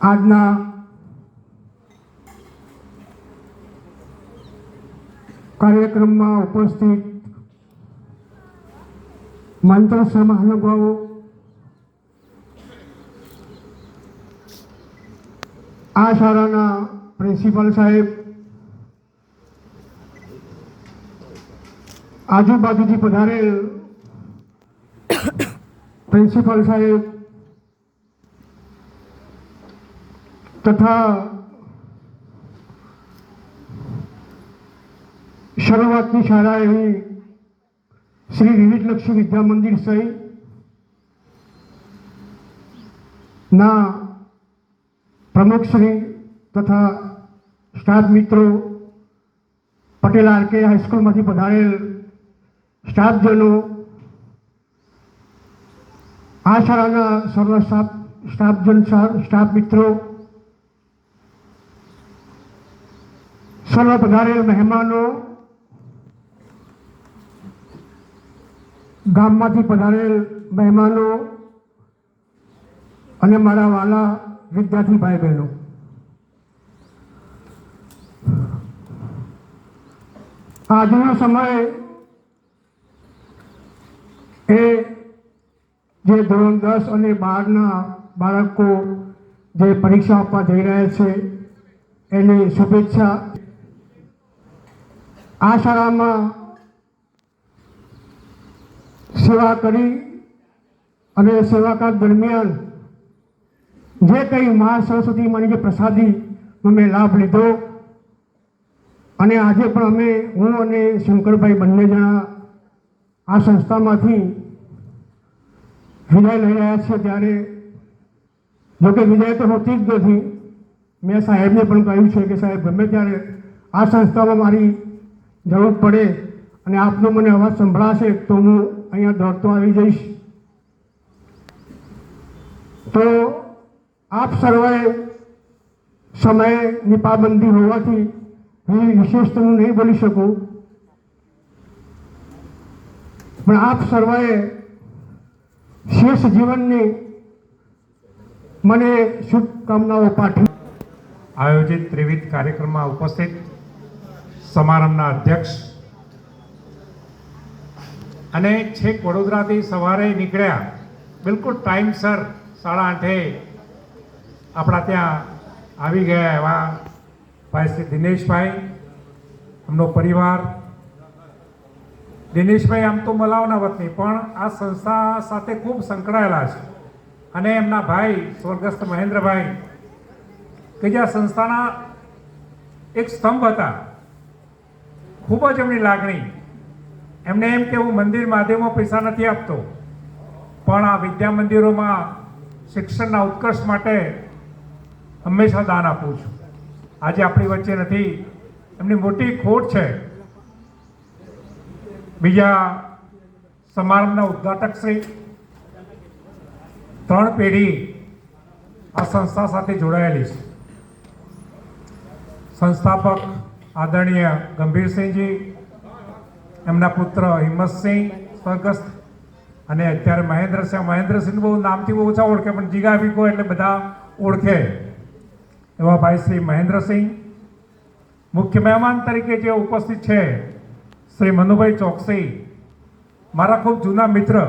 આજના કાર્યક્રમમાં ઉપસ્થિત મંત્રસ્થ મહાનુભાવો આ શાળાના પ્રિન્સિપાલ સાહેબ આજુબાજુથી પધારેલ પ્રિન્સિપાલ સાહેબ તથા શરૂઆતની શાળા એવી શ્રી વિવિધલક્ષી વિદ્યા મંદિર સહિત ના પ્રમુખશ્રી તથા સ્ટાફ મિત્રો પટેલ આરકે હાઈસ્કૂલમાંથી પધારેલ સ્ટાફજનો, આ શાળાના સર્વ સ્ટાફ સ્ટાફજન સ્ટાફ મિત્રો સર્વ પધારેલ મહેમાનો ગામમાંથી પધારેલ મહેમાનો અને મારા વાલા વિદ્યાર્થી ભાઈ બહેનો આજનો સમય એ જે ધોરણ દસ અને બારના બાળકો જે પરીક્ષા આપવા જઈ રહ્યા છે, એની શુભેચ્છા આ શાળામાં સેવા કરી અને સેવાકાળ દરમિયાન જે કંઈ મા સરસ્વતી માની જે પ્રસાદીનો મેં લાભ લીધો અને આજે પણ અમે હું અને શંકરભાઈ બંને જણા આ સંસ્થામાંથી વિદાય લઈ રહ્યા છે ત્યારે જોકે વિદાય તો હોતી જ નથી. મેં સાહેબને પણ કહ્યું છે કે સાહેબ, ગમે ત્યારે આ સંસ્થામાં મારી જરૂર પડે અને આપનો મને અવાજ સંભળાશે તો હું અહીંયા દોડતો આવી જઈશ. તો આપ સર્વે સમયની પાબંદી હોવાથી હું વિશેષ તો હું નહીં બોલી શકું. પણ આપ સર્વે શેષ જીવનની મને શુભકામનાઓ પાઠવી. આયોજિત ત્રિવિધ કાર્યક્રમમાં ઉપસ્થિત સમારંભના અધ્યક્ષ. અને છેક વડોદરાથી સવારે નીકળ્યા. બિલકુલ ટાઈમસર સાડા આઠે આપણા ત્યાં આવી ગયા એવા ભાઈ શ્રી દિનેશભાઈ, એમનો પરિવાર. દિનેશભાઈ આમ તો મલાવના વતની પણ આ સંસ્થા સાથે ખૂબ સંકળાયેલા છે. અને એમના ભાઈ સ્વર્ગસ્થ મહેન્દ્રભાઈ, કે જે આ સંસ્થાના એક સ્તંભ હતા. ખૂબ જ એમની લાગણી. એમને એમ કે હું મંદિર માધ્યમો પૈસા નથી આપતો, પણ આ વિદ્યા મંદિરોમાં શિક્ષણના ઉત્કર્ષ માટે હંમેશા દાન આપું છું. આજે આપણી વચ્ચે નથી, એમની મોટી ખોટ છે. બીજા સમારંભના ઉદ્ઘાટક શ્રી, ત્રણ પેઢી આ સંસ્થા સાથે જોડાયેલી છે. સંસ્થાપક આદરણીય ગંભીરસિંહજી, એમના પુત્ર હિંમતસિંહ સ્વર્ગસ્થ અને અત્યારે મહેન્દ્રસિંહ મહેન્દ્રસિંહ બહુ નામથી બહુ ઓછા ઓળખે, પણ જીગા વિકો એટલે બધા ઓળખે. એવા ભાઈ શ્રી મહેન્દ્રસિંહ. મુખ્ય મહેમાન તરીકે જે ઉપસ્થિત છે, શ્રી મનુભાઈ ચોકસી, મારા ખૂબ જૂના મિત્ર.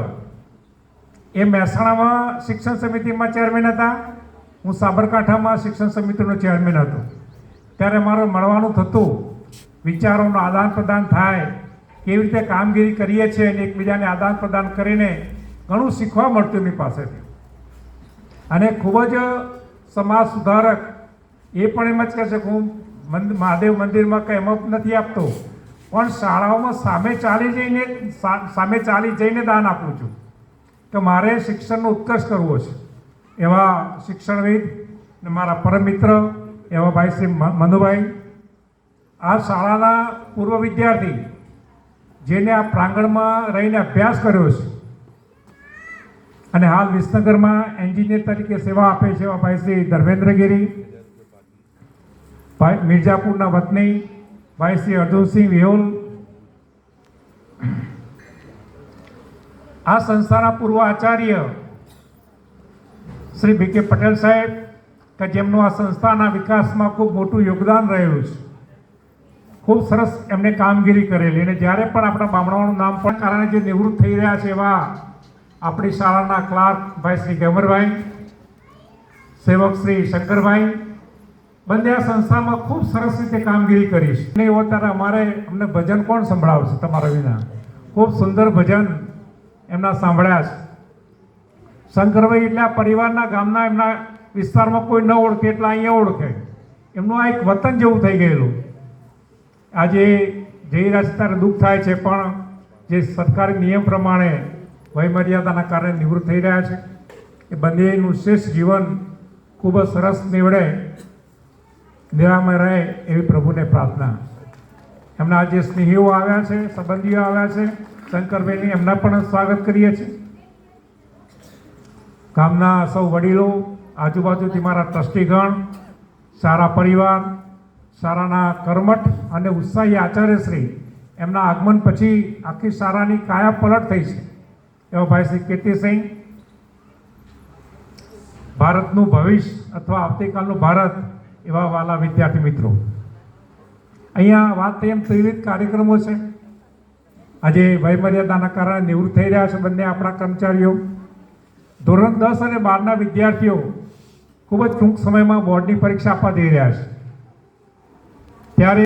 એ મહેસાણામાં શિક્ષણ સમિતિમાં ચેરમેન હતા. હું સાબરકાંઠામાં શિક્ષણ સમિતિનો ચેરમેન હતો. ત્યારે મારે મળવાનું થતું. વિચારોનું આદાન પ્રદાન થાય. કેવી રીતે કામગીરી કરીએ છીએ અને એકબીજાને આદાન પ્રદાન કરીને ઘણું શીખવા મળતું એમની પાસેથી. અને ખૂબ જ સમાજ સુધારક એ પણ એમ જ કહે છે હું મહાદેવ મંદિરમાં કંઈ એમ નથી આપતો. પણ શાળાઓમાં સામે ચાલી જઈને સામે ચાલી જઈને દાન આપું છું કે મારે શિક્ષણનો ઉત્કર્ષ કરવો છે. એવા શિક્ષણવિદ મારા પરમ મિત્ર એવા ભાઈ શ્રી મનુભાઈ. આ શાળાના પૂર્વ વિદ્યાર્થી, જેને આ પ્રાંગણમાં રહીને અભ્યાસ કર્યો છે અને હાલ વિસનગરમાં એન્જિનિયર તરીકે સેવા આપે છે એવા ભાઈ શ્રી ધર્મેન્દ્રગીરી ભાઈ મિર્જાપુરના વતની, ભાઈ શ્રી અર્જુનસિંહ વેહુલ. આ સંસ્થાના પૂર્વ આચાર્ય શ્રી બી કે પટેલ સાહેબ કે જેમનું આ સંસ્થાના વિકાસમાં ખૂબ મોટું યોગદાન રહેલું છે. ખૂબ સરસ એમને કામગીરી કરેલી અને જ્યારે પણ આપણા બામણાઓનું નામ પણ કારણે જે નિવૃત્ત થઈ રહ્યા છે એવા આપણી શાળાના ક્લાર્ક ભાઈ શ્રી ગમરભાઈ, સેવક શ્રી શંકરભાઈ, બંને આ સંસ્થામાં ખૂબ સરસ રીતે કામગીરી કરી છે. અને એવો ત્યારે અમારે અમને ભજન કોણ સંભળાવશે તમારા વિના? ખૂબ સુંદર ભજન એમના સાંભળ્યા છે. શંકરભાઈ એટલે આ પરિવારના ગામના એમના વિસ્તારમાં કોઈ ન ઓળખે એટલે અહીંયા ઓળખે. એમનું આ એક વતન જેવું થઈ ગયેલું. આજે જઈ રહ્યા દુઃખ થાય છે, પણ જે સરકારી નિયમ પ્રમાણે વયમર્યાદાના કારણે નિવૃત્ત થઈ રહ્યા છે. એ બંનેનું શ્રેષ્ઠ જીવન ખૂબ જ સરસ નીવડે. નિરામય રહે એવી પ્રભુને પ્રાર્થના. એમના જે સ્નેહીઓ આવ્યા છે, સંબંધીઓ આવ્યા છે, શંકરભાઈની એમના પણ સ્વાગત કરીએ છીએ. ગામના સૌ વડીલો આજુબાજુથી મારા ટ્રસ્ટીગણ, સારા પરિવાર, સારાના કર્મઠ અને ઉત્સાહી આચાર્યશ્રી, એમના આગમન પછી આખી સારાની કાયા પલટ થઈ છે. એવા ભાઈ શ્રી કીર્તિસિંહ ભારતનું ભવિષ્ય અથવા આવતીકાલનું ભારત એવા વાલા વિદ્યાર્થી મિત્રો. અહીંયા વાત એમ ત્રિવિધ કાર્યક્રમો છે. આજે વયમર્યાદાના કારણે નિવૃત્ત થઈ રહ્યા છે બંને આપણા કર્મચારીઓ. ધોરણ દસ અને બારના વિદ્યાર્થીઓ ખૂબ જ ટૂંક સમયમાં બોર્ડની પરીક્ષા આપવા જઈ રહ્યા છે. ત્યારે